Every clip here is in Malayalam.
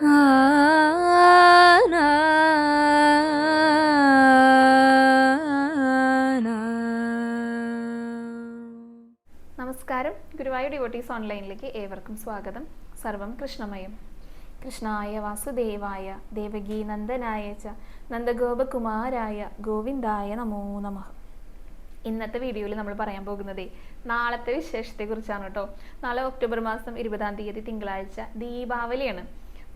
നമസ്കാരം. ഗുരുവായൂർ ഡിവോട്ടീസ് ഓൺലൈനിലേക്ക് ഏവർക്കും സ്വാഗതം. സർവം കൃഷ്ണമയം. കൃഷ്ണായ വാസുദേവായ ദേവകീ നന്ദനായ ച നന്ദഗോപകുമാരായ ഗോവിന്ദായ നമോ നമ. ഇന്നത്തെ വീഡിയോയിൽ നമ്മൾ പറയാൻ പോകുന്നത് നാളത്തെ വിശേഷത്തെക്കുറിച്ചാണ് കേട്ടോ. നാളെ ഒക്ടോബർ മാസം ഇരുപതാം തീയതി തിങ്കളാഴ്ച ദീപാവലിയാണ്.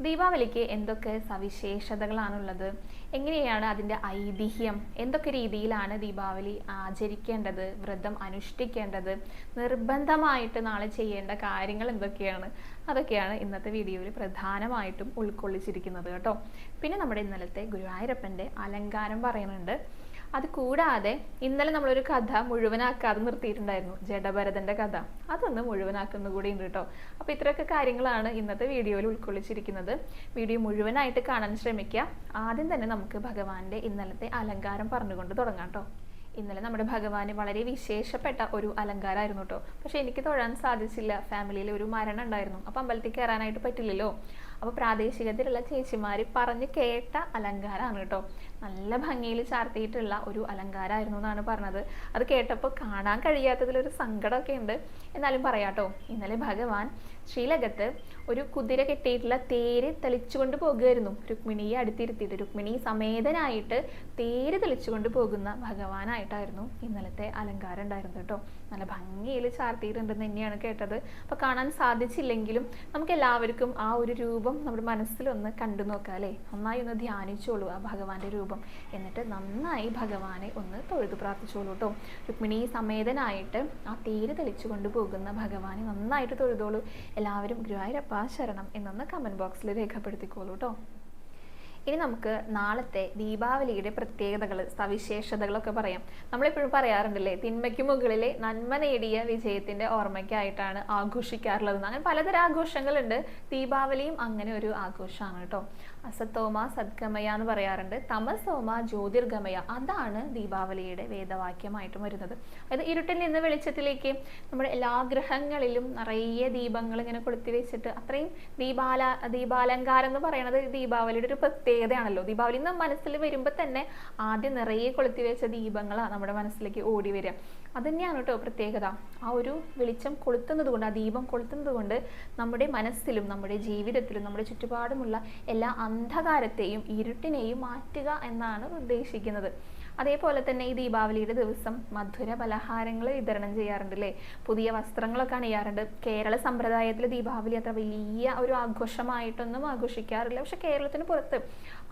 ദീപാവലിക്ക് എന്തൊക്കെ സവിശേഷതകളാണുള്ളത്? എങ്ങനെയാണ് അതിന്റെ ഐതിഹ്യം? എന്തൊക്കെ രീതിയിലാണ് ദീപാവലി ആചരിക്കേണ്ടത് വ്രതം അനുഷ്ഠിക്കേണ്ടത് നിർബന്ധമായിട്ട് നാളെ ചെയ്യേണ്ട കാര്യങ്ങൾ എന്തൊക്കെയാണ്? അതൊക്കെയാണ് ഇന്നത്തെ വീഡിയോയിൽ പ്രധാനമായിട്ടും ഉൾക്കൊള്ളിച്ചിരിക്കുന്നത് കേട്ടോ. പിന്നെ നമ്മുടെ ഇന്നലത്തെ ഗുരുവായൂരപ്പന്റെ അലങ്കാരം പറയുന്നുണ്ട്. അത് കൂടാതെ ഇന്നലെ നമ്മളൊരു കഥ മുഴുവനാക്കാതെ നിർത്തിയിട്ടുണ്ടായിരുന്നു. ജഡഭരതന്റെ കഥ. അതൊന്ന് മുഴുവനാക്കുന്ന കൂടി ഉണ്ട് കേട്ടോ അപ്പൊ ഇത്രയൊക്കെ കാര്യങ്ങളാണ് ഇന്നത്തെ വീഡിയോയിൽ ഉൾക്കൊള്ളിച്ചിരിക്കുന്നത്. വീഡിയോ മുഴുവനായിട്ട് കാണാൻ ശ്രമിക്കുക. ആദ്യം തന്നെ നമുക്ക് ഭഗവാന്റെ ഇന്നലത്തെ അലങ്കാരം പറഞ്ഞുകൊണ്ട് തുടങ്ങാം കേട്ടോ ഇന്നലെ നമ്മുടെ ഭഗവാന് വളരെ വിശേഷപ്പെട്ട ഒരു അലങ്കാരമായിരുന്നു കേട്ടോ പക്ഷെ എനിക്ക് തൊഴാൻ സാധിച്ചില്ല. ഫാമിലിയിൽ ഒരു മരണം ഉണ്ടായിരുന്നു. അപ്പം അമ്പലത്തിൽ കയറാനായിട്ട് പറ്റില്ലല്ലോ. അപ്പോൾ പ്രാദേശികത്തിലുള്ള ചേച്ചിമാർ പറഞ്ഞു കേട്ട അലങ്കാരമാണ് കേട്ടോ. നല്ല ഭംഗിയിൽ ചാർത്തിയിട്ടുള്ള ഒരു അലങ്കാരമായിരുന്നു എന്നാണ് പറഞ്ഞത്. അത് കേട്ടപ്പോൾ കാണാൻ കഴിയാത്തതിലൊരു സങ്കടമൊക്കെ ഉണ്ട്. എന്നാലും പറയാട്ടോ ഇന്നലെ ഭഗവാൻ ശ്രീലകത്ത് ഒരു കുതിര കെട്ടിയിട്ടുള്ള തേര് തെളിച്ചുകൊണ്ട് പോകുമായിരുന്നു രുക്മിണിയെ അടുത്തിരുത്തിയിട്ട് രുക്മിണി സമേതനായിട്ട് തേര് തെളിച്ചുകൊണ്ട് പോകുന്ന ഭഗവാനായിട്ടായിരുന്നു ഇന്നലത്തെ അലങ്കാരം ഉണ്ടായിരുന്നത് കേട്ടോ. നല്ല ഭംഗിയിൽ ചാർത്തിയിട്ടുണ്ടെന്ന് തന്നെയാണ് കേട്ടത്. അപ്പോൾ കാണാൻ സാധിച്ചില്ലെങ്കിലും നമുക്ക് എല്ലാവർക്കും ആ ഒരു രൂപം നമ്മുടെ മനസ്സിലൊന്ന് കണ്ടു നോക്കാം അല്ലേ? നന്നായി ഒന്ന് ധ്യാനിച്ചോളൂ ആ ഭഗവാന്റെ രൂപം. എന്നിട്ട് നന്നായി ഭഗവാനെ ഒന്ന് തൊഴുതു പ്രാർത്ഥിച്ചോളൂ കേട്ടോ. രുക്മിണി സമേതനായിട്ട് ആ തേര് തെളിച്ചുകൊണ്ട് പോകുന്ന ഭഗവാനെ നന്നായിട്ട് തൊഴുതോളൂ. എല്ലാവരും ഗുരുവായൂരപ്പ ശരണം എന്നൊന്ന് കമന്റ് ബോക്സിൽ രേഖപ്പെടുത്തിക്കോളൂ കേട്ടോ ഇനി നമുക്ക് നാളത്തെ ദീപാവലിയുടെ പ്രത്യേകതകൾ സവിശേഷതകളൊക്കെ പറയാം. നമ്മളെപ്പോഴും പറയാറുണ്ടല്ലേ തിന്മയ്ക്ക് മുകളിലെ നന്മ നേടിയ വിജയത്തിന്റെ ഓർമ്മയ്ക്കായിട്ടാണ് ആഘോഷിക്കാറുള്ളത്. അങ്ങനെ പലതരം ആഘോഷങ്ങളുണ്ട്. ദീപാവലിയും അങ്ങനെ ഒരു ആഘോഷമാണ് കേട്ടോ അസത്തോമ സദ്ഗമയ എന്ന് പറയാറുണ്ട്. തമസോമ ജ്യോതിർഗമയ അതാണ് ദീപാവലിയുടെ വേദവാക്യമായിട്ട് വരുന്നത്. അതായത് ഇരുട്ടിൽ നിന്ന് വെളിച്ചത്തിലേക്ക് നമ്മുടെ എല്ലാ ഗ്രഹങ്ങളിലും നിറയെ ദീപങ്ങൾ ഇങ്ങനെ കൊളുത്തി വെച്ചിട്ട് അത്രയും ദീപാല ദീപാലങ്കാരം എന്ന് പറയുന്നത് ദീപാവലിയുടെ ഒരു പ്രത്യേകതയാണല്ലോ. ദീപാവലി എന്ന് മനസ്സിൽ വരുമ്പോൾ തന്നെ ആദ്യം നിറയെ കൊളുത്തി വെച്ച ദീപങ്ങളാണ് നമ്മുടെ മനസ്സിലേക്ക് ഓടി വരിക. അത് തന്നെയാണ് കേട്ടോ പ്രത്യേകത. ആ ഒരു വെളിച്ചം കൊളുത്തുന്നത് കൊണ്ട് ആ ദീപം കൊളുത്തുന്നത് കൊണ്ട് നമ്മുടെ മനസ്സിലും നമ്മുടെ ജീവിതത്തിലും നമ്മുടെ ചുറ്റുപാടുമുള്ള എല്ലാ അന്ധകാരത്തെയും ഇരുട്ടിനെയും മാറ്റുക എന്നാണ് ഉദ്ദേശിക്കുന്നത്. അതേപോലെ തന്നെ ഈ ദീപാവലിയുടെ ദിവസം മധുര പലഹാരങ്ങൾ വിതരണം ചെയ്യാറുണ്ട് അല്ലേ പുതിയ വസ്ത്രങ്ങളൊക്കെ അണിയാറുണ്ട്. കേരള സമ്പ്രദായത്തിൽ ദീപാവലി അത്ര വലിയ ഒരു ആഘോഷമായിട്ടൊന്നും ആഘോഷിക്കാറില്ല. പക്ഷെ കേരളത്തിന് പുറത്ത്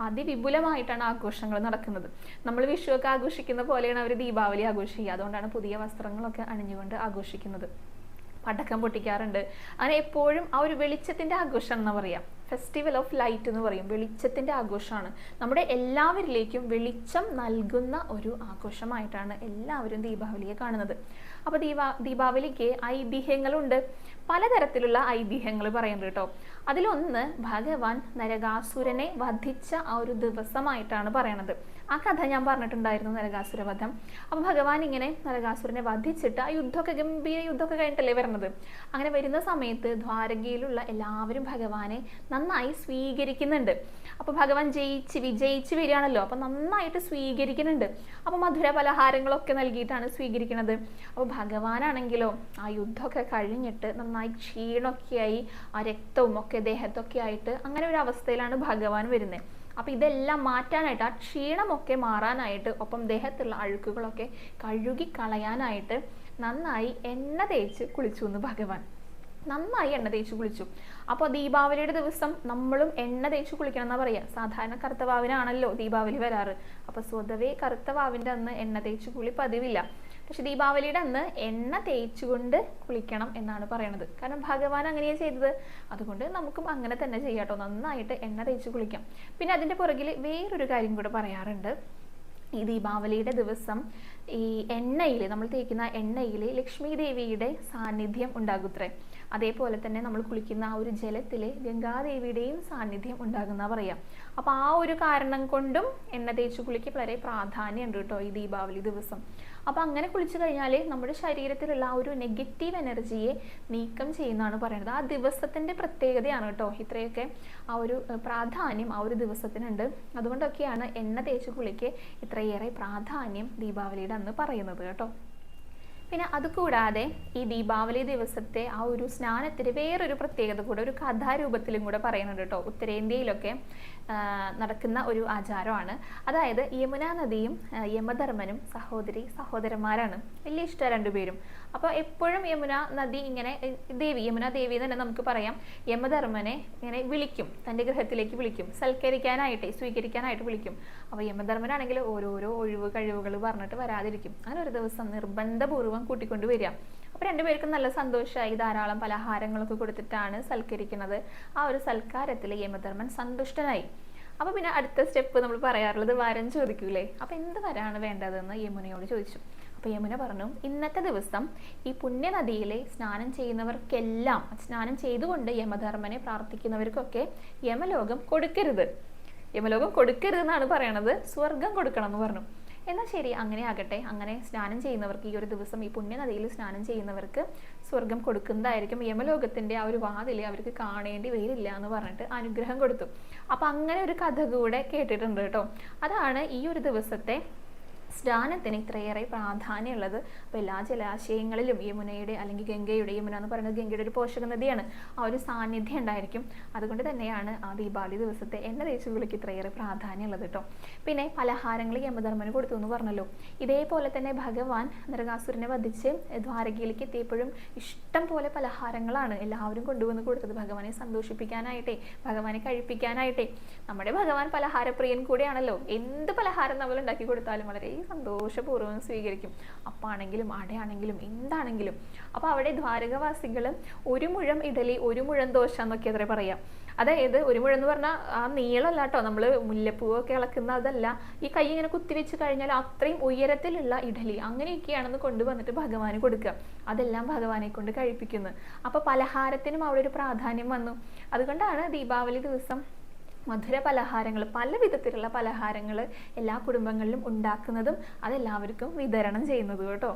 അതിവിപുലമായിട്ടാണ് ആഘോഷങ്ങൾ നടക്കുന്നത്. നമ്മൾ വിഷുവൊക്കെ ആഘോഷിക്കുന്ന പോലെയാണ് അവർ ദീപാവലി ആഘോഷിക്കുക. അതുകൊണ്ടാണ് പുതിയ വസ്ത്രങ്ങളൊക്കെ അണിഞ്ഞുകൊണ്ട് ആഘോഷിക്കുന്നത്. പടക്കം പൊട്ടിക്കാറുണ്ട്. അങ്ങനെ എപ്പോഴും ആ ഒരു വെളിച്ചത്തിന്റെ ആഘോഷം എന്ന് പറയാം? ഫെസ്റ്റിവൽ ഓഫ് ലൈറ്റ് എന്ന് പറയും. വെളിച്ചത്തിന്റെ ആഘോഷമാണ്. നമ്മുടെ എല്ലാവരിലേക്കും വെളിച്ചം നൽകുന്ന ഒരു ആഘോഷമായിട്ടാണ് എല്ലാവരും ദീപാവലിയെ കാണുന്നത്. അപ്പോൾ ദീപാ ദീപാവലിക്ക് ഐതിഹ്യങ്ങളുണ്ട്. പലതരത്തിലുള്ള ഐതിഹ്യങ്ങൾ പറയുന്നുണ്ട് കേട്ടോ. അതിലൊന്ന് ഭഗവാൻ നരകാസുരനെ വധിച്ച ആ ഒരു ദിവസമായിട്ടാണ് പറയണത്. ആ കഥ ഞാൻ പറഞ്ഞിട്ടുണ്ടായിരുന്നു നരകാസുരവധം അപ്പോൾ ഭഗവാൻ ഇങ്ങനെ നരകാസുരനെ വധിച്ചിട്ട് ആ യുദ്ധമൊക്കെ ഗംഭീര യുദ്ധമൊക്കെ കഴിഞ്ഞിട്ടല്ലേ വരുന്നത് അങ്ങനെ വരുന്ന സമയത്ത് ദ്വാരകയിലുള്ള എല്ലാവരും ഭഗവാനെ നന്നായി സ്വീകരിക്കുന്നുണ്ട്. അപ്പോൾ ഭഗവാൻ ജയിച്ച് വിജയിച്ച് വരികയാണല്ലോ. അപ്പോൾ നന്നായിട്ട് സ്വീകരിക്കുന്നുണ്ട്. അപ്പോൾ മധുര പലഹാരങ്ങളൊക്കെ നൽകിയിട്ടാണ് സ്വീകരിക്കുന്നത് അപ്പോൾ ഭഗവാനാണെങ്കിലോ ആ യുദ്ധമൊക്കെ കഴിഞ്ഞിട്ട് നന്നായി ക്ഷീണമൊക്കെയായി ആ രക്തവും ഒക്കെ ദേഹത്തൊക്കെ ആയിട്ട് അങ്ങനെ ഒരു അവസ്ഥയിലാണ് ഭഗവാൻ വരുന്നത്. അപ്പോൾ ഇതെല്ലാം മാറ്റാനായിട്ട് ആ ക്ഷീണമൊക്കെ മാറാനായിട്ട് ഒപ്പം ദേഹത്തുള്ള അഴുക്കുകളൊക്കെ കഴുകി കളയാനായിട്ട് നന്നായി എണ്ണ തേച്ച് കുളിച്ചു എന്ന് ഭഗവാൻ. നന്നായി എണ്ണ തേച്ച് കുളിച്ചു. അപ്പോൾ ദീപാവലിയുടെ ദിവസം നമ്മളും എണ്ണ തേച്ച് കുളിക്കണം എന്നാ പറയാ. സാധാരണ കറുത്തവാവിനാണല്ലോ ദീപാവലി വരാറ്. അപ്പോൾ സ്വതവേ കറുത്തവാവിന്റെ അന്ന് എണ്ണ തേച്ച് കുളി പതിവില്ല. പക്ഷെ ദീപാവലിയുടെ അന്ന് എണ്ണ തേച്ചുകൊണ്ട് കുളിക്കണം എന്നാണ് പറയണത്. കാരണം ഭഗവാൻ അങ്ങനെയാണ് ചെയ്തത്. അതുകൊണ്ട് നമുക്കും അങ്ങനെ തന്നെ ചെയ്യാട്ടോ. നന്നായിട്ട് എണ്ണ തേച്ച് കുളിക്കാം. പിന്നെ അതിന്റെ പുറകിൽ വേറൊരു കാര്യം കൂടെ പറയാറുണ്ട്. ഈ ദീപാവലിയുടെ ദിവസം ഈ എണ്ണയിൽ നമ്മൾ തേക്കുന്ന എണ്ണയിൽ ലക്ഷ്മി ദേവിയുടെ സാന്നിധ്യം ഉണ്ടാകുത്രേ. അതേപോലെ തന്നെ നമ്മൾ കുളിക്കുന്ന ആ ഒരു ജലത്തിൽ ഗംഗാദേവിയുടെയും സാന്നിധ്യം ഉണ്ടാകുന്ന പറയാം. അപ്പോൾ ആ ഒരു കാരണം കൊണ്ടും എണ്ണ തേച്ച് കുളിക്ക് വളരെ പ്രാധാന്യമുണ്ട് കേട്ടോ ഈ ദീപാവലി ദിവസം. അപ്പോൾ അങ്ങനെ കുളിച്ചു കഴിഞ്ഞാൽ നമ്മുടെ ശരീരത്തിലുള്ള ആ ഒരു നെഗറ്റീവ് എനർജിയെ നീക്കം ചെയ്യുന്നതാണ് പറയുന്നത്. ആ ദിവസത്തിന്റെ പ്രത്യേകതയാണ് കേട്ടോ ഇത്രയൊക്കെ ആ ഒരു പ്രാധാന്യം ആ ഒരു ദിവസത്തിനുണ്ട്. അതുകൊണ്ടൊക്കെയാണ് എണ്ണ തേച്ച് കുളിക്ക് ഇത്രയേറെ പ്രാധാന്യം ദീപാവലിയുടെ അന്ന് പറയുന്നത് കേട്ടോ. പിന്നെ അതുകൂടാതെ ഈ ദീപാവലി ദിവസത്തെ ആ ഒരു സ്നാനത്തിന് വേറൊരു പ്രത്യേകത കൂടെ ഒരു കഥാരൂപത്തിലും കൂടെ പറയുന്നുണ്ട് കേട്ടോ. ഉത്തരേന്ത്യയിലൊക്കെ നടക്കുന്ന ഒരു ആചാരമാണ്. അതായത് യമുന നദിയും യമധർമ്മനും സഹോദരി സഹോദരന്മാരാണ്. വലിയ ഇഷ്ടം രണ്ടുപേരും. അപ്പോൾ എപ്പോഴും യമുന നദി ഇങ്ങനെ ദേവി യമുന ദേവി തന്നെ നമുക്ക് പറയാം. യമധർമ്മനെ ഇങ്ങനെ വിളിക്കും തന്റെ ഗ്രഹത്തിലേക്ക് വിളിക്കും. സൽക്കരിക്കാനായിട്ട് സ്വീകരിക്കാനായിട്ട് വിളിക്കും. അപ്പോൾ യമധർമ്മനാണെങ്കിൽ ഓരോരോ ഒഴിവ് കഴിവുകൾ പറഞ്ഞിട്ട് വരാതിരിക്കും. അങ്ങനെ ഒരു ദിവസം നിർബന്ധപൂർവം കൂട്ടിക്കൊണ്ട് വരിക. അപ്പോൾ രണ്ടുപേർക്കും നല്ല സന്തോഷമായി ധാരാളം പലഹാരങ്ങളൊക്കെ കൊടുത്തിട്ടാണ് സൽക്കരിക്കുന്നത്. ആ ഒരു സൽക്കാരത്തിൽ യമധർമ്മൻ സന്തുഷ്ടനായി. അപ്പോൾ പിന്നെ അടുത്ത സ്റ്റെപ്പ് നമ്മൾ പറയാറുള്ളത് വരം ചോദിക്കൂലേ? അപ്പോൾ എന്ത് വരാണ് വേണ്ടതെന്ന് യമുനയോട് ചോദിച്ചു. അപ്പോൾ യമുന പറഞ്ഞു ഇന്നത്തെ ദിവസം ഈ പുണ്യനദിയിലെ സ്നാനം ചെയ്യുന്നവർക്കെല്ലാം സ്നാനം ചെയ്തുകൊണ്ട് യമധർമ്മനെ പ്രാർത്ഥിക്കുന്നവർക്കൊക്കെ യമലോകം കൊടുക്കരുത്. യമലോകം കൊടുക്കരുതെന്നാണ് പറയണത്. സ്വർഗം കൊടുക്കണം എന്ന് പറഞ്ഞു. എന്നാൽ ശരി അങ്ങനെ ആകട്ടെ. അങ്ങനെ സ്നാനം ചെയ്യുന്നവർക്ക് ഈ ഒരു ദിവസം ഈ പുണ്യനദിയിൽ സ്നാനം ചെയ്യുന്നവർക്ക് സ്വർഗം കൊടുക്കുന്നതായിരിക്കും യമലോകത്തിന്റെ ആ ഒരു വാതിൽ അവർക്ക് കാണേണ്ടി വരില്ല എന്ന് പറഞ്ഞിട്ട് അനുഗ്രഹം കൊടുത്തു. അപ്പൊ അങ്ങനെ ഒരു കഥ കൂടെ കേട്ടിട്ടുണ്ട് കേട്ടോ. അതാണ് ഈ ഒരു ദിവസത്തെ സ്നാനത്തിന് ഇത്രയേറെ പ്രാധാന്യമുള്ളത്. അപ്പോൾ എല്ലാ ജലാശയങ്ങളിലും യമുനയുടെ അല്ലെങ്കിൽ ഗംഗയുടെ യമുന എന്ന് പറയുന്നത് ഗംഗയുടെ ഒരു പോഷക നദിയാണ് ആ ഒരു സാന്നിധ്യം ഉണ്ടായിരിക്കും. അതുകൊണ്ട് തന്നെയാണ് ആ ദീപാവലി ദിവസത്തെ എണ്ണ തേച്ച് വിളിക്ക് ഇത്രയേറെ പ്രാധാന്യമുള്ളത് കേട്ടോ. പിന്നെ പലഹാരങ്ങൾ യമധർമ്മന് കൊടുത്തു എന്ന് പറഞ്ഞല്ലോ. ഇതേപോലെ തന്നെ ഭഗവാൻ നരകാസുരനെ വധിച്ച് ദ്വാരകയിലേക്ക് എത്തിയപ്പോഴും ഇഷ്ടം പോലെ പലഹാരങ്ങളാണ് എല്ലാവരും കൊണ്ടുവന്ന് കൊടുത്തത്. ഭഗവാനെ സന്തോഷിപ്പിക്കാനായിട്ടെ ഭഗവാനെ കഴിപ്പിക്കാനായിട്ടെ. നമ്മുടെ ഭഗവാൻ പലഹാരപ്രിയൻ കൂടെയാണല്ലോ. എന്ത് പലഹാരം നമ്മൾ ഉണ്ടാക്കി കൊടുത്താലും വളരെ സന്തോഷപൂർവം സ്വീകരിക്കും. അപ്പാണെങ്കിലും അടയാണെങ്കിലും എന്താണെങ്കിലും. അപ്പോൾ അവിടെ ദ്വാരകവാസികൾ ഒരു മുഴം ഇഡലി ഒരു മുഴം ദോശ എന്നൊക്കെ അത്ര പറയാം. അതായത് ഒരു മുഴം എന്ന് പറഞ്ഞാൽ ആ നീളമല്ല കേട്ടോ നമ്മൾ മുല്ലപ്പൂവൊക്കെ ഇളക്കുന്ന അതല്ല. ഈ കൈ ഇങ്ങനെ കുത്തിവെച്ച് കഴിഞ്ഞാൽ അത്രയും ഉയരത്തിലുള്ള ഇഡലി അങ്ങനെയൊക്കെയാണെന്ന് കൊണ്ടുവന്നിട്ട് ഭഗവാന് കൊടുക്കുക അതെല്ലാം ഭഗവാനെ കൊണ്ട് കഴിപ്പിക്കുന്നു. അപ്പോൾ പലഹാരത്തിനും അവിടെ ഒരു പ്രാധാന്യം വന്നു. അതുകൊണ്ടാണ് ദീപാവലി ദിവസം മധുര പലഹാരങ്ങൾ പല വിധത്തിലുള്ള പലഹാരങ്ങൾ എല്ലാ കുടുംബങ്ങളിലും ഉണ്ടാക്കുന്നതും അതെല്ലാവർക്കും വിതരണം ചെയ്യുന്നതും കേട്ടോ.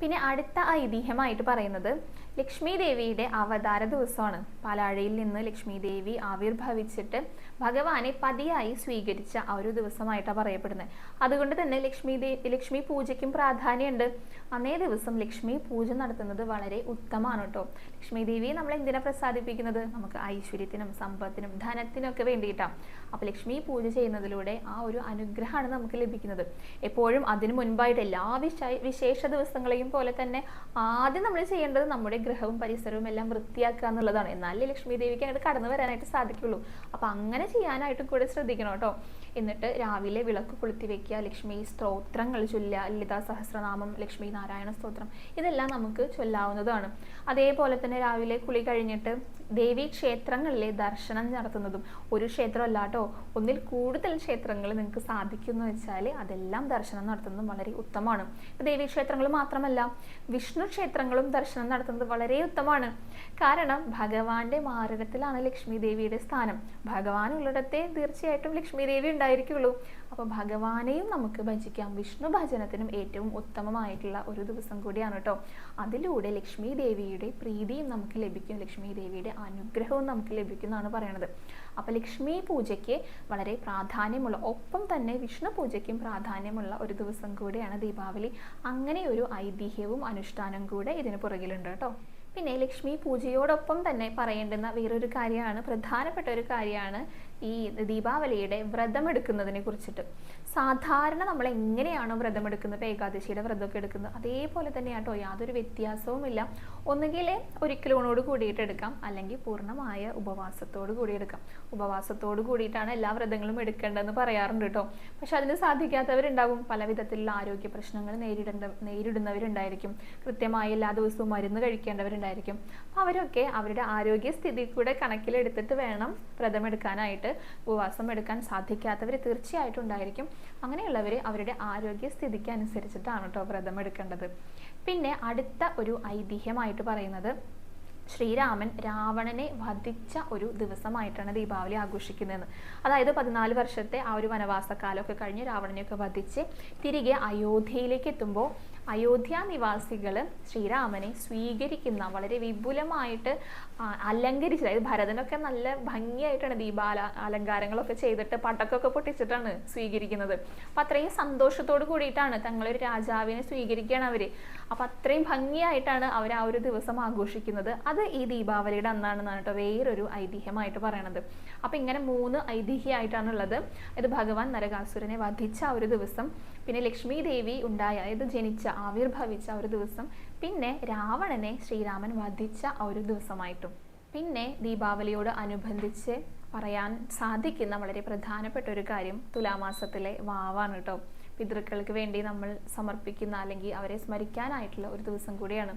പിന്നെ അടുത്ത ഐതിഹ്യമായിട്ട് പറയുന്നത് ലക്ഷ്മി ദേവിയുടെ അവതാര ദിവസമാണ്. പാലാഴിയിൽ നിന്ന് ലക്ഷ്മി ദേവി ആവിർഭവിച്ചിട്ട് ഭഗവാനെ പതിയായി സ്വീകരിച്ച ആ ഒരു ദിവസമായിട്ടാണ് പറയപ്പെടുന്നത്. അതുകൊണ്ട് തന്നെ ലക്ഷ്മി ദേവി ലക്ഷ്മി പൂജയ്ക്കും പ്രാധാന്യമുണ്ട്. അന്നേ ദിവസം ലക്ഷ്മി പൂജ നടത്തുന്നത് വളരെ ഉത്തമമാണ് കേട്ടോ. ലക്ഷ്മി ദേവിയെ നമ്മൾ എന്തിനാ പ്രസാദിപ്പിക്കുന്നത്? നമുക്ക് ഐശ്വര്യത്തിനും സമ്പത്തിനും ധനത്തിനും ഒക്കെ വേണ്ടിയിട്ടാണ് അപ്പോൾ ലക്ഷ്മി പൂജ ചെയ്യുന്നതിലൂടെ ആ ഒരു അനുഗ്രഹമാണ് നമുക്ക് ലഭിക്കുന്നത്. എപ്പോഴും അതിനു മുൻപായിട്ട് എല്ലാ വിശേഷ ദിവസങ്ങളെയും പോലെ തന്നെ ആദ്യം നമ്മൾ ചെയ്യേണ്ടത് നമ്മുടെ ഗൃഹവും പരിസരവും എല്ലാം വൃത്തിയാക്കുക എന്നുള്ളതാണ്. എന്നാലേ ലക്ഷ്മി ദേവിക്ക് അങ്ങോട്ട് കടന്നു വരാനായിട്ട് സാധിക്കുള്ളൂ. അപ്പോൾ അങ്ങനെ ചെയ്യാനായിട്ടും കൂടെ ശ്രദ്ധിക്കണം കേട്ടോ. എന്നിട്ട് രാവിലെ വിളക്ക് കൊളുത്തി വെക്കുക ലക്ഷ്മി സ്തോത്രങ്ങൾ ചൊല്ലുക ലളിതാ സഹസ്രനാമം ലക്ഷ്മി നാരായണ സ്തോത്രം ഇതെല്ലാം നമുക്ക് ചൊല്ലാവുന്നതാണ്. അതേപോലെ തന്നെ രാവിലെ കുളി കഴിഞ്ഞിട്ട് ദേവീ ക്ഷേത്രങ്ങളിലെ ദർശനം നടത്തുന്നതും ഒരു ക്ഷേത്രമല്ല കേട്ടോ ഒന്നിൽ കൂടുതൽ ക്ഷേത്രങ്ങൾ നിങ്ങൾക്ക് സാധിക്കുമെന്ന് വെച്ചാൽ അതെല്ലാം ദർശനം നടത്തുന്നതും വളരെ ഉത്തമമാണ്. ഇപ്പൊ ദേവീ ക്ഷേത്രങ്ങൾ മാത്രമല്ല വിഷ്ണു ക്ഷേത്രങ്ങളും ദർശനം നടത്തുന്നത് വളരെ ഉത്തമമാണ്. കാരണം ഭഗവാന്റെ മാറിടത്തിലാണ് ലക്ഷ്മി ദേവിയുടെ സ്ഥാനം. ഭഗവാൻ ഉള്ളിടത്തെ തീർച്ചയായിട്ടും ലക്ഷ്മി ദേവി ഉണ്ടായിരിക്കുള്ളൂ. അപ്പോൾ ഭഗവാനെയും നമുക്ക് ഭജിക്കാം. വിഷ്ണു ഭജനത്തിനും ഏറ്റവും ഉത്തമമായിട്ടുള്ള ഒരു ദിവസം കൂടിയാണ് കേട്ടോ. അതിലൂടെ ലക്ഷ്മി ദേവിയുടെ പ്രീതിയും നമുക്ക് ലഭിക്കും. ലക്ഷ്മി ദേവിയുടെ അനുഗ്രഹവും നമുക്ക് ലഭിക്കുന്നതാണ് പറയണത്. അപ്പോൾ ലക്ഷ്മി പൂജയ്ക്ക് വളരെ പ്രാധാന്യമുള്ള ഒപ്പം തന്നെ വിഷ്ണു പൂജയ്ക്കും പ്രാധാന്യമുള്ള ഒരു ദിവസം കൂടിയാണ് ദീപാവലി. അങ്ങനെ ഒരു ഐതിഹ്യവും അനുഷ്ഠാനം കൂടെ ഇതിന് പുറകിലുണ്ട് കേട്ടോ. പിന്നെ ലക്ഷ്മി പൂജയോടൊപ്പം തന്നെ പറയേണ്ടുന്ന വേറൊരു കാര്യമാണ് പ്രധാനപ്പെട്ട ഒരു കാര്യമാണ് ഈ ദീപാവലിയുടെ വ്രതമെടുക്കുന്നതിനെ കുറിച്ചിട്ട്. സാധാരണ നമ്മൾ എങ്ങനെയാണോ വ്രതമെടുക്കുന്നത്? ഇപ്പോൾ ഏകാദശിയുടെ വ്രതമൊക്കെ എടുക്കുന്നത്. അതേപോലെ തന്നെ ആട്ടോ യാതൊരു വ്യത്യാസവുമില്ല. ഒന്നുകിൽ ഒരിക്കലോണോട് കൂടിയിട്ട് എടുക്കാം. അല്ലെങ്കിൽ പൂർണമായ ഉപവാസത്തോട് കൂടി എടുക്കാം. ഉപവാസത്തോട് കൂടിയിട്ടാണ് എല്ലാ വ്രതങ്ങളും എടുക്കേണ്ടതെന്ന് പറയാറുണ്ട് കേട്ടോ. പക്ഷെ അതിന് സാധിക്കാത്തവരുണ്ടാകും. പല വിധത്തിലുള്ള ആരോഗ്യ പ്രശ്നങ്ങൾ നേരിടേണ്ട നേരിടുന്നവരുണ്ടായിരിക്കും. കൃത്യമായി എല്ലാ ദിവസവും മരുന്ന് കഴിക്കേണ്ടവരുണ്ടായിരിക്കും. അവരൊക്കെ അവരുടെ ആരോഗ്യസ്ഥിതി കൂടെ കണക്കിലെടുത്തിട്ട് വേണം വ്രതം എടുക്കാനായിട്ട് ഉപവാസം എടുക്കാൻ സാധിക്കാത്തവർ തീർച്ചയായിട്ടും ഉണ്ടായിരിക്കും. അങ്ങനെയുള്ളവർ അവരുടെ ആരോഗ്യസ്ഥിതിക്ക് അനുസരിച്ചിട്ടാണ് കേട്ടോ വ്രതം എടുക്കേണ്ടത്. പിന്നെ അടുത്ത ഒരു ഐതിഹ്യമായിട്ട് പറയുന്നത് ശ്രീരാമൻ രാവണനെ വധിച്ച ഒരു ദിവസമായിട്ടാണ് ദീപാവലി ആഘോഷിക്കുന്നത്. അതായത് പതിനാല് വർഷത്തെ ആ ഒരു വനവാസക്കാലമൊക്കെ കഴിഞ്ഞ് രാവണനെയൊക്കെ വധിച്ച് തിരികെ അയോധ്യയിലേക്ക് എത്തുമ്പോൾ അയോധ്യ നിവാസികൾ ശ്രീരാമനെ സ്വീകരിക്കുന്ന വളരെ വിപുലമായിട്ട് അലങ്കരിച്ച് അതായത് ഭരതനൊക്കെ നല്ല ഭംഗിയായിട്ടാണ് ദീപാല അലങ്കാരങ്ങളൊക്കെ ചെയ്തിട്ട് പടക്കമൊക്കെ പൊട്ടിച്ചിട്ടാണ് സ്വീകരിക്കുന്നത്. അപ്പം അത്രയും സന്തോഷത്തോട് കൂടിയിട്ടാണ് തങ്ങളൊരു രാജാവിനെ സ്വീകരിക്കുകയാണ് അവർ അപ്പം അത്രയും ഭംഗിയായിട്ടാണ് അവർ ആ ഒരു ദിവസം ആഘോഷിക്കുന്നത്. അത് ഈ ദീപാവലിയുടെ അന്നാണെന്നാണ് കേട്ടോ വേറൊരു ഐതിഹ്യമായിട്ട് പറയണത്. അപ്പം ഇങ്ങനെ മൂന്ന് ഐതിഹ്യമായിട്ടാണുള്ളത്. ഇത് ഭഗവാൻ നരകാസുരനെ വധിച്ച ആ ഒരു ദിവസം. പിന്നെ ലക്ഷ്മി ദേവി ഉണ്ടായ അതായത് ജനിച്ച ആവിർഭവിച്ച ഒരു ദിവസം പിന്നെ രാവണനെ ശ്രീരാമൻ വധിച്ച ഒരു ദിവസമായിട്ടും. പിന്നെ ദീപാവലിയോട് അനുബന്ധിച്ച് പറയാൻ സാധിക്കുന്ന വളരെ പ്രധാനപ്പെട്ട ഒരു കാര്യം തുലാമാസത്തിലെ വാവാണ് കേട്ടോ. പിതൃക്കൾക്ക് വേണ്ടി നമ്മൾ സമർപ്പിക്കുന്ന അല്ലെങ്കിൽ അവരെ സ്മരിക്കാനായിട്ടുള്ള ഒരു ദിവസം കൂടിയാണ്.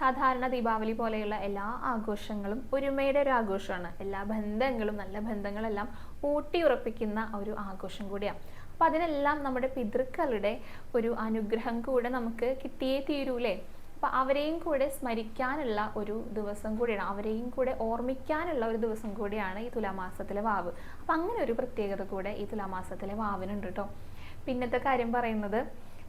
സാധാരണ ദീപാവലി പോലെയുള്ള എല്ലാ ആഘോഷങ്ങളും ഒരുമയുടെ ഒരു ആഘോഷമാണ്. എല്ലാ ബന്ധങ്ങളും നല്ല ബന്ധങ്ങളെല്ലാം ഊട്ടിയുറപ്പിക്കുന്ന ഒരു ആഘോഷം കൂടിയാണ് അപ്പം അതിനെല്ലാം നമ്മുടെ പിതൃക്കളുടെ ഒരു അനുഗ്രഹം കൂടെ നമുക്ക് കിട്ടിയേ തീരൂലേ. അപ്പം അവരെയും കൂടെ സ്മരിക്കാനുള്ള ഒരു ദിവസം കൂടിയാണ്. അവരെയും കൂടെ ഓർമ്മിക്കാനുള്ള ഒരു ദിവസം കൂടിയാണ് ഈ തുലാമാസത്തിലെ വാവ്. അപ്പം അങ്ങനെ ഒരു പ്രത്യേകത കൂടെ ഈ തുലാമാസത്തിലെ വാവിനുണ്ട് കേട്ടോ പിന്നത്തെ കാര്യം പറയുന്നത്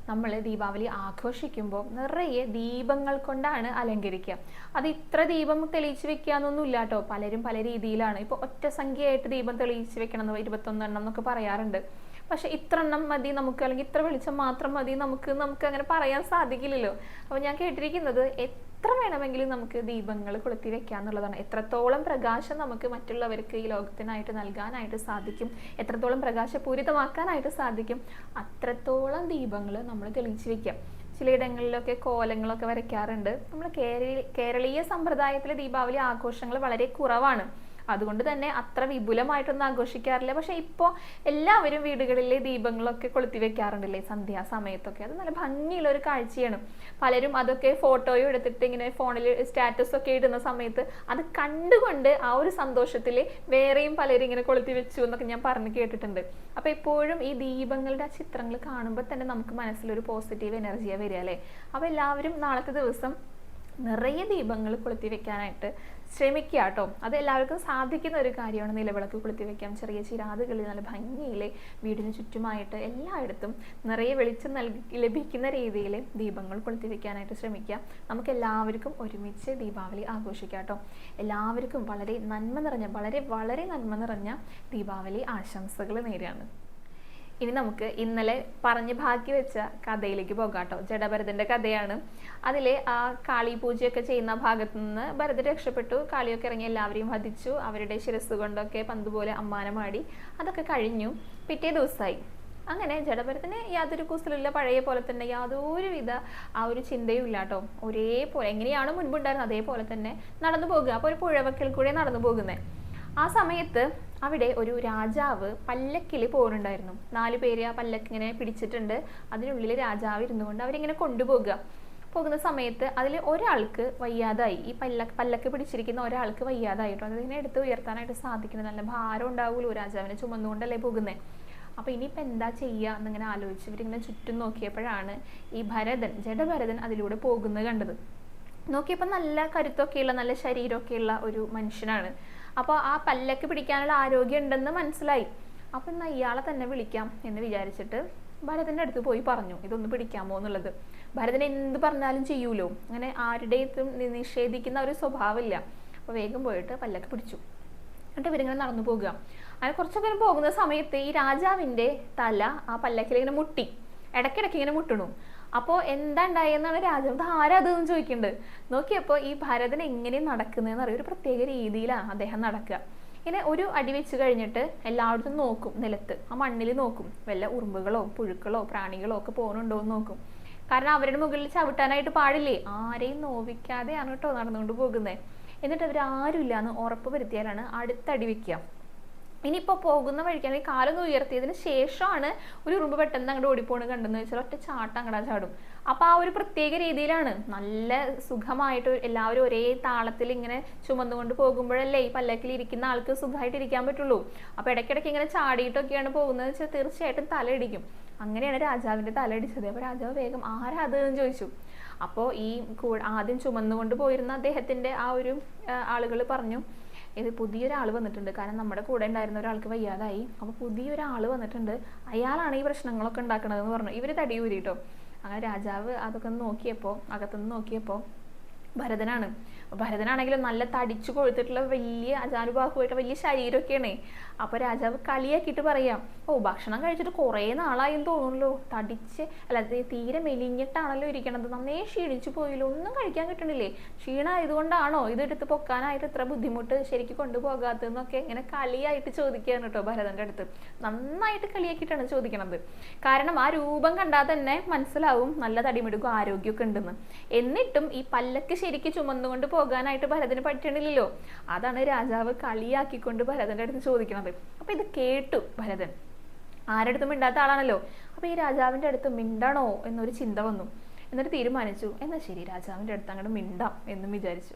നമ്മൾ ദീപാവലി ആഘോഷിക്കുമ്പോൾ നിറയെ ദീപങ്ങൾ കൊണ്ടാണ് അലങ്കരിക്കുക. അത് ഇത്ര ദീപം തെളിയിച്ച് വെക്കുക എന്നൊന്നും ഇല്ല കേട്ടോ പലരും പല രീതിയിലാണ്. ഇപ്പോൾ ഒറ്റ സംഖ്യയായിട്ട് ദീപം തെളിയിച്ച് വെക്കണം ഇരുപത്തൊന്നെണ്ണം എന്നൊക്കെ പറയാറുണ്ട്. പക്ഷെ ഇത്ര എണ്ണം മതി നമുക്ക് അല്ലെങ്കിൽ ഇത്ര വെളിച്ചം മാത്രം മതി നമുക്ക് നമുക്ക് അങ്ങനെ പറയാൻ സാധിക്കില്ലല്ലോ. അപ്പോൾ ഞാൻ കേട്ടിരിക്കുന്നത് എത്ര വേണമെങ്കിലും നമുക്ക് ദീപങ്ങൾ കൊളുത്തി വെക്കുക എന്നുള്ളതാണ്. എത്രത്തോളം പ്രകാശം നമുക്ക് മറ്റുള്ളവർക്ക് ഈ ലോകത്തിനായിട്ട് നൽകാനായിട്ട് സാധിക്കും എത്രത്തോളം പ്രകാശപൂരിതമാക്കാനായിട്ട് സാധിക്കും അത്രത്തോളം ദീപങ്ങൾ നമ്മൾ തെളിയിച്ച് വെക്കാം. ചിലയിടങ്ങളിലൊക്കെ കോലങ്ങളൊക്കെ വരയ്ക്കാറുണ്ട്. നമ്മൾ കേരളീയ സമ്പ്രദായത്തിലെ ദീപാവലി ആഘോഷങ്ങൾ വളരെ കുറവാണ്. അതുകൊണ്ട് തന്നെ അത്ര വിപുലമായിട്ടൊന്നും ആഘോഷിക്കാറില്ല. പക്ഷെ ഇപ്പോൾ എല്ലാവരും വീടുകളിലെ ദീപങ്ങളൊക്കെ കൊളുത്തി വെക്കാറുണ്ടല്ലേ സന്ധ്യാസമയത്തൊക്കെ അത് നല്ല ഭംഗിയുള്ള ഒരു കാഴ്ചയാണ്. പലരും അതൊക്കെ ഫോട്ടോയും എടുത്തിട്ട് ഇങ്ങനെ ഫോണിൽ സ്റ്റാറ്റസ് ഒക്കെ ഇടുന്ന സമയത്ത് അത് കണ്ടുകൊണ്ട് ആ ഒരു സന്തോഷത്തിൽ വേറെയും പലരും ഇങ്ങനെ കൊളുത്തി വെച്ചു എന്നൊക്കെ ഞാൻ പറഞ്ഞു കേട്ടിട്ടുണ്ട്. അപ്പോൾ എപ്പോഴും ഈ ദീപങ്ങളുടെ ആ ചിത്രങ്ങൾ കാണുമ്പോൾ തന്നെ നമുക്ക് മനസ്സിലൊരു പോസിറ്റീവ് എനർജിയാണ് വരിക അല്ലേ? അപ്പോൾ എല്ലാവരും നാളത്തെ ദിവസം നിറയെ ദീപങ്ങൾ കൊളുത്തി വെക്കാനായിട്ട് ശ്രമിക്കുക കേട്ടോ അത് എല്ലാവർക്കും സാധിക്കുന്ന ഒരു കാര്യമാണ് നിലവിളക്ക് കൊളുത്തി വെക്കാം ചെറിയ ചിരാതുകളിൽ നല്ല ഭംഗിയിൽ വീടിന് ചുറ്റുമായിട്ട് എല്ലായിടത്തും നിറയെ വെളിച്ചം നൽകി ലഭിക്കുന്ന രീതിയിൽ ദീപങ്ങൾ കൊളുത്തി വെക്കാനായിട്ട് ശ്രമിക്കുക. നമുക്ക് എല്ലാവർക്കും ഒരുമിച്ച് ദീപാവലി ആഘോഷിക്കാം കേട്ടോ എല്ലാവർക്കും വളരെ നന്മ നിറഞ്ഞ വളരെ വളരെ നന്മ നിറഞ്ഞ ദീപാവലി ആശംസകൾ നേരെയാണ് ഇനി നമുക്ക് ഇന്നലെ പറഞ്ഞ് ബാക്കി വെച്ച കഥയിലേക്ക് പോകാം കേട്ടോ. ജഡഭരതന്റെ കഥയാണ്. അതിലെ ആ കാളി പൂജയൊക്കെ ചെയ്യുന്ന ഭാഗത്തു നിന്ന് ഭരതൻ രക്ഷപ്പെട്ടു. കാളിയൊക്കെ ഇറങ്ങി എല്ലാവരെയും വധിച്ചു. അവരുടെ ശിരസ് കൊണ്ടൊക്കെ പന്തുപോലെ അമ്മാനമാടി അതൊക്കെ കഴിഞ്ഞു. പിറ്റേ ദിവസമായി അങ്ങനെ ജഡഭരത്തിന് യാതൊരു കുസലില്ല പഴയ പോലെ തന്നെ യാതൊരുവിധ ആ ഒരു ചിന്തയും ഇല്ല കേട്ടോ. ഒരേപോലെ എങ്ങനെയാണ് മുൻപുണ്ടായിരുന്നത്? അതേപോലെ തന്നെ നടന്നു പോകുക. അപ്പോൾ ഒരു പുഴവക്കൽ കൂടെ നടന്നു പോകുന്നത്. ആ സമയത്ത് അവിടെ ഒരു രാജാവ് പല്ലക്കിൽ പോകുന്നുണ്ടായിരുന്നു നാല് പേര് ആ പല്ലക്ക് ഇങ്ങനെ പിടിച്ചിട്ടുണ്ട്. അതിനുള്ളിൽ രാജാവ് ഇരുന്നുകൊണ്ട് അവരിങ്ങനെ കൊണ്ടുപോകുക. പോകുന്ന സമയത്ത് അതിൽ ഒരാൾക്ക് വയ്യാതായി. ഈ പല്ല പല്ലക്ക് പിടിച്ചിരിക്കുന്ന ഒരാൾക്ക് വയ്യാതായിട്ടോ അതിനെ എടുത്ത് ഉയർത്താനായിട്ട് സാധിക്കുന്നത് നല്ല ഭാരം ഉണ്ടാവുമല്ലോ രാജാവിനെ? ചുമന്നുകൊണ്ടല്ലേ പോകുന്നത് അപ്പോൾ ഇനിയിപ്പോൾ എന്താ ചെയ്യുക എന്നിങ്ങനെ ആലോചിച്ച് ഇവരിങ്ങനെ ചുറ്റും നോക്കിയപ്പോഴാണ് ഈ ഭരതൻ ജഡഭരതൻ അതിലൂടെ പോകുന്നത് കണ്ടത്. നോക്കിയപ്പോൾ നല്ല കരുത്തൊക്കെയുള്ള നല്ല ശരീരമൊക്കെയുള്ള ഒരു മനുഷ്യനാണ്. അപ്പോൾ ആ പല്ലക്ക് പിടിക്കാനുള്ള ആരോഗ്യം ഉണ്ടെന്ന് മനസ്സിലായി. അപ്പം എന്നാൽ ഇയാളെ തന്നെ വിളിക്കാം എന്ന് വിചാരിച്ചിട്ട് ഭരതന്റെ അടുത്ത് പോയി പറഞ്ഞു ഇതൊന്ന് പിടിക്കാമോ എന്നുള്ളത്. ഭരതനെ എന്ത് പറഞ്ഞാലും ചെയ്യൂലോ? അങ്ങനെ ആരുടെയും നിഷേധിക്കുന്ന ഒരു സ്വഭാവമില്ല. അപ്പോൾ വേഗം പോയിട്ട് പല്ലക്ക് പിടിച്ചു. എന്നിട്ട് ഇവരിങ്ങനെ നടന്നു പോകുക അങ്ങനെ കുറച്ചൊക്കെ പോകുന്ന സമയത്ത് ഈ രാജാവിന്റെ തല ആ പല്ലക്കിൽ ഇങ്ങനെ മുട്ടി. ഇടയ്ക്കിടയ്ക്ക് ഇങ്ങനെ മുട്ടണു. അപ്പോൾ എന്താ ഉണ്ടായെന്നാണ് രാജാവ് ആരാ അതെന്ന് ചോദിക്കുന്നുണ്ട് നോക്കിയപ്പോൾ ഈ ഭരതൻ എങ്ങനെ നടക്കുന്നതെന്ന് അറിയാം ഒരു പ്രത്യേക രീതിയിലാണ് അദ്ദേഹം നടക്കുക. ഇങ്ങനെ ഒരു അടി വെച്ച് കഴിഞ്ഞിട്ട് എല്ലായിടത്തും നോക്കും നിലത്ത്. ആ മണ്ണിൽ നോക്കും. വല്ല ഉറുമ്പുകളോ പുഴുക്കളോ പ്രാണികളോ ഒക്കെ പോകുന്നുണ്ടോ എന്ന് നോക്കും. കാരണം അവരുടെ മുകളിൽ ചവിട്ടാനായിട്ട് പാടില്ലേ? ആരെയും നോവിക്കാതെയാണ് കേട്ടോ നടന്നുകൊണ്ട് പോകുന്നത് എന്നിട്ട് അവർ ആരുമില്ല എന്ന് ഉറപ്പ് വരുത്തിയാലാണ് അടുത്തടി വെക്കുക. ഇനിയിപ്പോൾ പോകുന്ന വഴിക്കാണെങ്കിൽ കാലൊന്ന് ഉയർത്തിയതിന് ശേഷമാണ് ഒരു ഉറുമ്പ് പെട്ടെന്ന് അങ്ങോട്ട് ഓടിപ്പോണ് കണ്ടെന്ന് വെച്ചാൽ ഒറ്റ ചാട്ടം അങ്ങടാ ചാടും. അപ്പോൾ ആ ഒരു പ്രത്യേക രീതിയിലാണ് നല്ല സുഖമായിട്ട് എല്ലാവരും ഒരേ താളത്തിൽ ഇങ്ങനെ ചുമന്നുകൊണ്ട് പോകുമ്പോഴല്ലേ ഈ പല്ലക്കിൽ ഇരിക്കുന്ന ആൾക്ക് സുഖമായിട്ട് ഇരിക്കാൻ പറ്റുള്ളൂ. അപ്പോൾ ഇടയ്ക്കിടയ്ക്ക് ഇങ്ങനെ ചാടിയിട്ടൊക്കെയാണ് പോകുന്നത് വെച്ചാൽ തീർച്ചയായിട്ടും തലയിടിക്കും. അങ്ങനെയാണ് രാജാവിന്റെ തലയിടിച്ചത് അപ്പോൾ രാജാവ് വേഗം ആരാ അത്? എന്ന് ചോദിച്ചു. അപ്പോൾ ഈ ആദ്യം ചുമന്നുകൊണ്ട് പോയിരുന്ന അദ്ദേഹത്തിന്റെ ആ ഒരു ആളുകൾ പറഞ്ഞു ഇത് പുതിയൊരാൾ വന്നിട്ടുണ്ട്. കാരണം നമ്മുടെ കൂടെ ഉണ്ടായിരുന്ന ഒരാൾക്ക് വയ്യാതായി. അപ്പോൾ പുതിയൊരാൾ വന്നിട്ടുണ്ട്. അയാളാണ് ഈ പ്രശ്നങ്ങളൊക്കെ ഉണ്ടാക്കണതെന്ന് പറഞ്ഞു. ഇവർ തടിയൂരി കേട്ടോ അങ്ങനെ രാജാവ് അതൊക്കെ നോക്കിയപ്പോൾ അകത്തുനിന്ന് നോക്കിയപ്പോൾ ഭരതനാണ്. ഭരതനാണെങ്കിലും നല്ല തടിച്ചു കൊഴുത്തിട്ടുള്ള വലിയ അജാനുബാഹുവായിട്ട് വലിയ ശരീരമൊക്കെയാണ്. അപ്പൊ രാജാവ് കളിയാക്കിയിട്ട് പറയാം ഓ ഭക്ഷണം കഴിച്ചിട്ട് കുറേ നാളായെന്ന് തോന്നുന്നല്ലോ. തടിച്ച് അല്ല തീരെ മെലിഞ്ഞിട്ടാണല്ലോ ഇരിക്കണത്. നന്നേ ക്ഷീണിച്ചു പോയില്ലോ. ഒന്നും കഴിക്കാൻ കിട്ടണില്ലേ? ക്ഷീണമായതുകൊണ്ടാണോ ഇതെടുത്ത് പൊക്കാനായിട്ട് ഇത്ര ബുദ്ധിമുട്ട് ശരിക്കും കൊണ്ടുപോകാത്തതെന്നൊക്കെ ഇങ്ങനെ കളിയായിട്ട് ചോദിക്കുകയാണ് കേട്ടോ ഭരതന്റെ അടുത്ത്. നന്നായിട്ട് കളിയാക്കിയിട്ടാണ് ചോദിക്കണത്. കാരണം ആ രൂപം കണ്ടാൽ തന്നെ മനസ്സിലാവും നല്ല തടിമെടുക്കും ആരോഗ്യമൊക്കെ ഉണ്ടെന്ന്. എന്നിട്ടും ഈ പല്ലക്ക് ശരിക്ക് ചുമന്നുകൊണ്ട് പോകാനായിട്ട് ഭരതന് പറ്റണില്ലല്ലോ അതാണ് രാജാവ് കളിയാക്കിക്കൊണ്ട് ഭരതന്റെ അടുത്ത് ചോദിക്കുന്നത് അപ്പൊ ഇത് കേട്ടു ഭരതൻ. ആരടുത്തും മിണ്ടാത്ത ആളാണല്ലോ. അപ്പൊ ഈ രാജാവിന്റെ അടുത്ത് മിണ്ടണോ എന്നൊരു ചിന്ത വന്നു. എന്നിട്ട് തീരുമാനിച്ചു എന്നാൽ ശരി രാജാവിന്റെ അടുത്ത് അങ്ങോട്ട് മിണ്ടാം എന്നും വിചാരിച്ചു.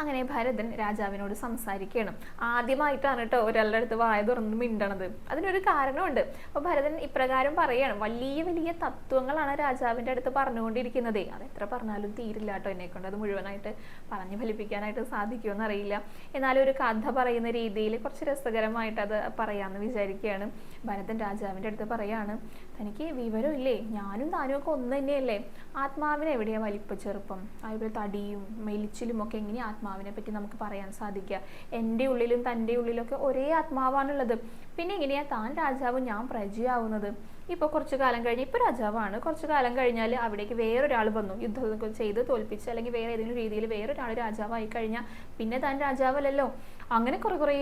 അങ്ങനെ ഭരതൻ രാജാവിനോട് സംസാരിക്കണം ആദ്യമായിട്ടാണ് കേട്ടോ ഒരാളുടെ അടുത്ത് വായ തുറന്ന് മിണ്ടണത്. അതിനൊരു കാരണമുണ്ട്. അപ്പൊ ഭരതൻ ഇപ്രകാരം പറയണം വലിയ വലിയ തത്വങ്ങളാണ് രാജാവിന്റെ അടുത്ത് പറഞ്ഞുകൊണ്ടിരിക്കുന്നത്. അത് എത്ര പറഞ്ഞാലും തീരില്ല കേട്ടോ എന്നെ കൊണ്ട്. അത് മുഴുവനായിട്ട് പറഞ്ഞു ഫലിപ്പിക്കാനായിട്ട് സാധിക്കുമോ എന്നറിയില്ല. എന്നാലും ഒരു കഥ പറയുന്ന രീതിയിൽ കുറച്ച് രസകരമായിട്ട് അത് പറയാമെന്ന് വിചാരിക്കുകയാണ്. ഭരതൻ രാജാവിന്റെ അടുത്ത് പറയാണ് തനിക്ക് വിവരം ഇല്ലേ ഞാനും താനും ഒക്കെ ഒന്ന് തന്നെയല്ലേ? ആത്മാവിനെ എവിടെയാ വലിപ്പ ചെറുപ്പം? അതുപോലെ തടിയും മെലിച്ചിലും ഒക്കെ എങ്ങനെ ആത്മാവിനെ പറ്റി നമുക്ക് പറയാൻ സാധിക്കുക? എന്റെ ഉള്ളിലും തന്റെ ഉള്ളിലൊക്കെ ഒരേ ആത്മാവാണുള്ളത്. പിന്നെ എങ്ങനെയാ താൻ രാജാവും ഞാൻ പ്രജയാവുന്നത്? ഇപ്പോൾ കുറച്ച് കാലം കഴിഞ്ഞ് ഇപ്പോൾ രാജാവാണ്. കുറച്ച് കാലം കഴിഞ്ഞാൽ അവിടേക്ക് വേറൊരാൾ വന്നു. യുദ്ധമൊക്കെ ചെയ്ത് തോൽപ്പിച്ച് അല്ലെങ്കിൽ വേറെ ഏതെങ്കിലും രീതിയിൽ വേറൊരാൾ രാജാവായി കഴിഞ്ഞാൽ പിന്നെ താൻ രാജാവല്ലല്ലോ. അങ്ങനെ കുറേ കുറേ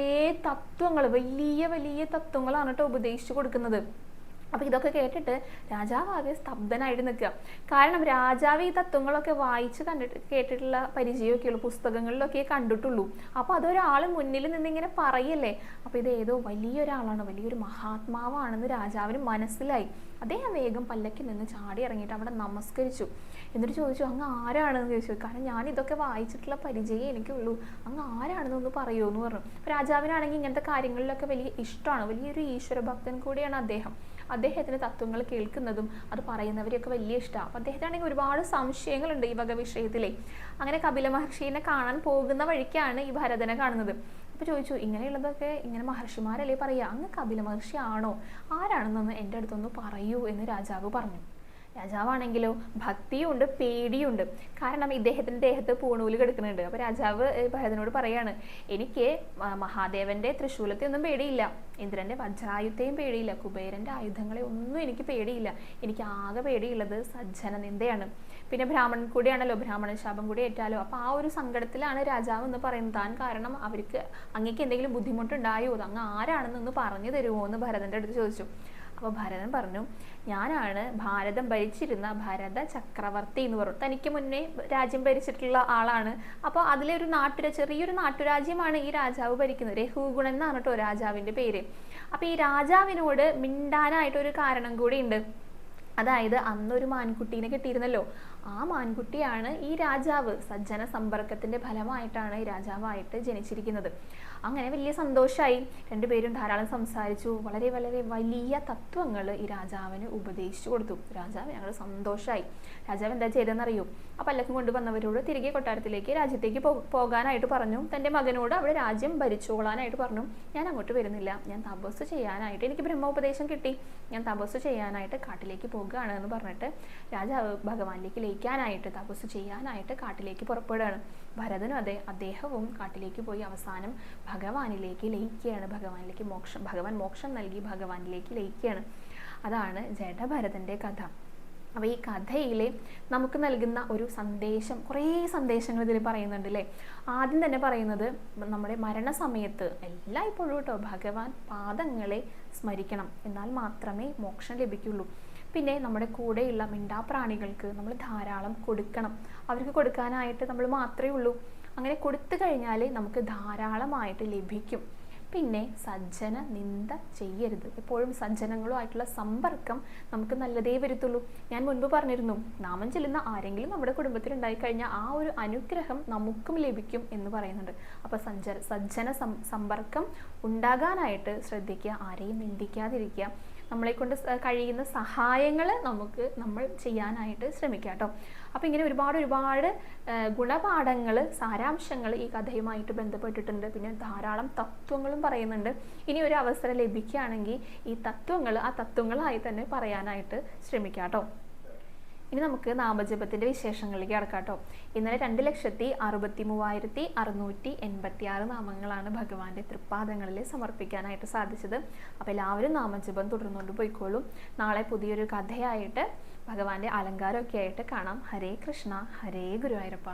തത്വങ്ങൾ വലിയ വലിയ തത്വങ്ങളാണ് കേട്ടോ ഉപദേശിച്ചു കൊടുക്കുന്നത്. അപ്പൊ ഇതൊക്കെ കേട്ടിട്ട് രാജാവ് ആകെ സ്തബ്ധനായിട്ട് നിൽക്കുക. കാരണം രാജാവ് ഈ തത്വങ്ങളൊക്കെ വായിച്ച് കണ്ടിട്ട് കേട്ടിട്ടുള്ള പരിചയമൊക്കെയുള്ളൂ പുസ്തകങ്ങളിലൊക്കെ കണ്ടിട്ടുള്ളൂ. അപ്പൊ അതൊരാൾ മുന്നിൽ നിന്ന് ഇങ്ങനെ പറയല്ലേ? അപ്പൊ ഇത് ഏതോ വലിയൊരാളാണ് വലിയൊരു മഹാത്മാവാണെന്ന് രാജാവിന് മനസ്സിലായി. അദ്ദേഹം വേഗം പല്ലക്ക് നിന്ന് ചാടി ഇറങ്ങിയിട്ട് അവിടെ നമസ്കരിച്ചു. എന്നിട്ട് ചോദിച്ചു അങ്ങ് ആരാണെന്ന്? ചോദിച്ചു. കാരണം ഞാൻ ഇതൊക്കെ വായിച്ചിട്ടുള്ള പരിചയം എനിക്കുള്ളൂ. അങ്ങ് ആരാണെന്ന് ഒന്ന് പറയുമോ എന്ന് പറഞ്ഞു രാജാവിനാണെങ്കിൽ ഇങ്ങനത്തെ കാര്യങ്ങളിലൊക്കെ വലിയ ഇഷ്ടമാണ്. വലിയൊരു ഈശ്വരഭക്തൻ കൂടിയാണ് അദ്ദേഹം. അദ്ദേഹത്തിന് തത്വങ്ങൾ കേൾക്കുന്നതും അത് പറയുന്നവരെയൊക്കെ വലിയ ഇഷ്ടമാണ് അപ്പം അദ്ദേഹത്തിനാണെങ്കിൽ ഒരുപാട് സംശയങ്ങളുണ്ട് ഈ വക വിഷയത്തിലെ. അങ്ങനെ കപില മഹർഷീനെ കാണാൻ പോകുന്ന വഴിക്കാണ് ഈ ഭരതനെ കാണുന്നത്. അപ്പോൾ ചോദിച്ചു ഇങ്ങനെയുള്ളതൊക്കെ ഇങ്ങനെ മഹർഷിമാരല്ലേ പറയുക അങ്ങ് കപില മഹർഷി ആണോ? ആരാണെന്നൊന്ന് എന്റെ അടുത്തൊന്ന് പറയൂ എന്ന് രാജാവ് പറഞ്ഞു. രാജാവാണെങ്കിലോ ഭക്തിയുണ്ട് പേടിയുണ്ട്. കാരണം ഇദ്ദേഹത്തിന്റെ ദേഹത്ത് പൂണൂൽ കിടക്കുന്നുണ്ട്. അപ്പൊ രാജാവ് ഭരതനോട് പറയാണ് എനിക്ക് മഹാദേവന്റെ തൃശൂലത്തെ ഒന്നും പേടിയില്ല. ഇന്ദ്രന്റെ വജ്രായുധത്തെയും പേടിയില്ല. കുബേരന്റെ ആയുധങ്ങളെ ഒന്നും എനിക്ക് പേടിയില്ല. എനിക്ക് ആകെ പേടിയുള്ളത് സജ്ജന നിന്ദയാണ്. പിന്നെ ബ്രാഹ്മണൻ കൂടിയാണല്ലോ. ബ്രാഹ്മണൻ ശാപം കൂടി ഏറ്റാലോ. അപ്പൊ ആ ഒരു സങ്കടത്തിലാണ് രാജാവ് എന്ന് പറയുന്നത്. താൻ കാരണം അവർക്ക് അങ്ങേക്ക് എന്തെങ്കിലും ബുദ്ധിമുട്ടുണ്ടായോ? അത് അങ്ങ് ആരാണെന്നൊന്ന് പറഞ്ഞു തരുമോ എന്ന് ഭരതന്റെ അടുത്ത് ചോദിച്ചു. അപ്പോൾ ഭരതൻ പറഞ്ഞു ഞാനാണ് ഭാരതം ഭരിച്ചിരുന്ന ഭരത ചക്രവർത്തി എന്ന് പറഞ്ഞു. തനിക്ക് മുന്നേ രാജ്യം ഭരിച്ചിട്ടുള്ള ആളാണ്. അപ്പോൾ അതിലെ ഒരു ചെറിയൊരു നാട്ടുരാജ്യമാണ് ഈ രാജാവ് ഭരിക്കുന്നത്. രഘുഗുണൻ എന്നാണ് കേട്ടോ രാജാവിന്റെ പേര്. അപ്പോൾ ഈ രാജാവിനോട് മിണ്ടാനായിട്ടൊരു കാരണം കൂടി ഉണ്ട് അതായത് അന്നൊരു മാൻകുട്ടീനെ കിട്ടിയിരുന്നല്ലോ. ആ മാൻകുട്ടിയാണ് ഈ രാജാവ്. സജ്ജന സമ്പർക്കത്തിന്റെ ഫലമായിട്ടാണ് ഈ രാജാവായിട്ട് ജനിച്ചിരിക്കുന്നത്. അങ്ങനെ വലിയ സന്തോഷമായി രണ്ടുപേരും ധാരാളം സംസാരിച്ചു. വളരെ വളരെ വലിയ തത്വങ്ങൾ ഈ രാജാവിന് ഉപദേശിച്ചു കൊടുത്തു. രാജാവ് ഞങ്ങൾ സന്തോഷമായി രാജാവ് എന്താ ചെയ്തതെന്നറിയോ? ആ പല്ലക്കും കൊണ്ടുവന്നവരോട് തിരികെ കൊട്ടാരത്തിലേക്ക് രാജ്യത്തേക്ക് പോകാനായിട്ട് പറഞ്ഞു. തന്റെ മകനോട് അവിടെ രാജ്യം ഭരിച്ചോളാനായിട്ട് പറഞ്ഞു. ഞാൻ അങ്ങോട്ട് വരുന്നില്ല. ഞാൻ തപസ് ചെയ്യാനായിട്ട് എനിക്ക് ബ്രഹ്മോപദേശം കിട്ടി. ഞാൻ തപസ് ചെയ്യാനായിട്ട് കാട്ടിലേക്ക് പോകുകയാണ് എന്ന് പറഞ്ഞിട്ട് രാജാവ് ഭഗവാനിലേക്ക് ലയിക്കാനായിട്ട് തപസ് ചെയ്യാനായിട്ട് കാട്ടിലേക്ക് പുറപ്പെടുകയാണ്. ഭരതനും അതെ അദ്ദേഹവും കാട്ടിലേക്ക് പോയി അവസാനം ഭഗവാനിലേക്ക് ലയിക്കുകയാണ്. ഭഗവാനിലേക്ക് മോക്ഷം ഭഗവാൻ മോക്ഷം നൽകി ഭഗവാനിലേക്ക് ലയിക്കുകയാണ്. അതാണ് ജഡഭരതന്റെ കഥ. അപ്പോൾ ഈ കഥയിലെ നമുക്ക് നൽകുന്ന ഒരു സന്ദേശം കുറേ സന്ദേശങ്ങൾ ഇതിൽ പറയുന്നുണ്ട് അല്ലേ ആദ്യം തന്നെ പറയുന്നത് നമ്മുടെ മരണസമയത്ത് എല്ലായ്പ്പോഴും കേട്ടോ ഭഗവാൻ പാദങ്ങളെ സ്മരിക്കണം. എന്നാൽ മാത്രമേ മോക്ഷം ലഭിക്കുള്ളൂ. പിന്നെ നമ്മുടെ കൂടെയുള്ള മിണ്ടാപ്രാണികൾക്ക് നമ്മൾ ധാരാളം കൊടുക്കണം. അവർക്ക് കൊടുക്കാനായിട്ട് നമ്മൾ മാത്രമേ ഉള്ളൂ. അങ്ങനെ കൊടുത്തു കഴിഞ്ഞാൽ നമുക്ക് ധാരാളമായിട്ട് ലഭിക്കും. പിന്നെ സജ്ജന നിന്ദ ചെയ്യരുത്. എപ്പോഴും സജ്ജനങ്ങളുമായിട്ടുള്ള സമ്പർക്കം നമുക്ക് നല്ലതേ വരുത്തുള്ളൂ. ഞാൻ മുൻപ് പറഞ്ഞിരുന്നു നാമം ചെല്ലുന്ന ആരെങ്കിലും നമ്മുടെ കുടുംബത്തിൽ ഉണ്ടായിക്കഴിഞ്ഞാൽ ആ ഒരു അനുഗ്രഹം നമുക്കും ലഭിക്കും എന്ന് പറയുന്നുണ്ട്. അപ്പോൾ സജ്ജന സജ്ജന സമ്പർക്കം ഉണ്ടാകാനായിട്ട് ശ്രദ്ധിക്കുക ആരെയും നിന്ദിക്കാതിരിക്കുക. നമ്മളെ കൊണ്ട് കഴിയുന്ന സഹായങ്ങൾ നമുക്ക് നമ്മൾ ചെയ്യാനായിട്ട് ശ്രമിക്കാം കേട്ടോ. അപ്പോൾ ഇങ്ങനെ ഒരുപാട് ഒരുപാട് ഗുണപാഠങ്ങൾ സാരാംശങ്ങൾ ഈ കഥയുമായിട്ട് ബന്ധപ്പെട്ടിട്ടുണ്ട്. പിന്നെ ധാരാളം തത്വങ്ങളും പറയുന്നുണ്ട്. ഇനി ഒരു അവസരം ലഭിക്കുകയാണെങ്കിൽ ഈ തത്വങ്ങൾ ആ തത്വങ്ങളായി തന്നെ പറയാനായിട്ട് ശ്രമിക്കാം കേട്ടോ. ഇനി നമുക്ക് നാമജപത്തിന്റെ വിശേഷങ്ങളിലേക്ക് കടക്കാം കേട്ടോ. ഇന്നലെ രണ്ട് ലക്ഷത്തി അറുപത്തി മൂവായിരത്തി അറുന്നൂറ്റി എൺപത്തി ആറ് നാമങ്ങളാണ് ഭഗവാന്റെ തൃപ്പാദങ്ങളിൽ സമർപ്പിക്കാനായിട്ട് സാധിച്ചത്. അപ്പോൾ എല്ലാവരും നാമജപം തുടർന്നുകൊണ്ട് പോയിക്കോളും. നാളെ പുതിയൊരു കഥയായിട്ട് ഭഗവാന്റെ അലങ്കാരമൊക്കെ ആയിട്ട് കാണാം. ഹരേ കൃഷ്ണ ഹരേ ഗുരുവായൂരപ്പ.